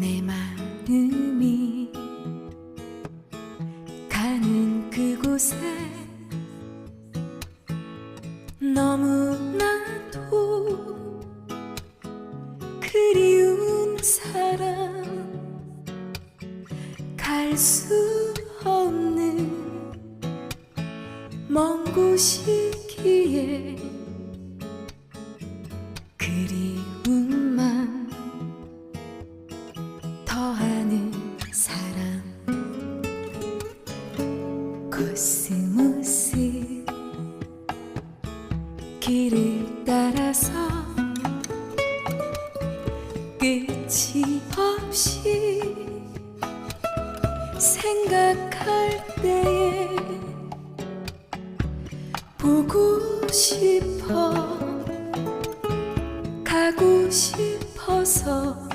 내 마음이 가는 그곳에 너무나도 그리운 사람 갈 수 없는 먼 곳이기에 그리움 더하는 사람. 코스모스. 길을 따라서 끝이 없이 생각할 때에 보고 싶어 가고 싶어서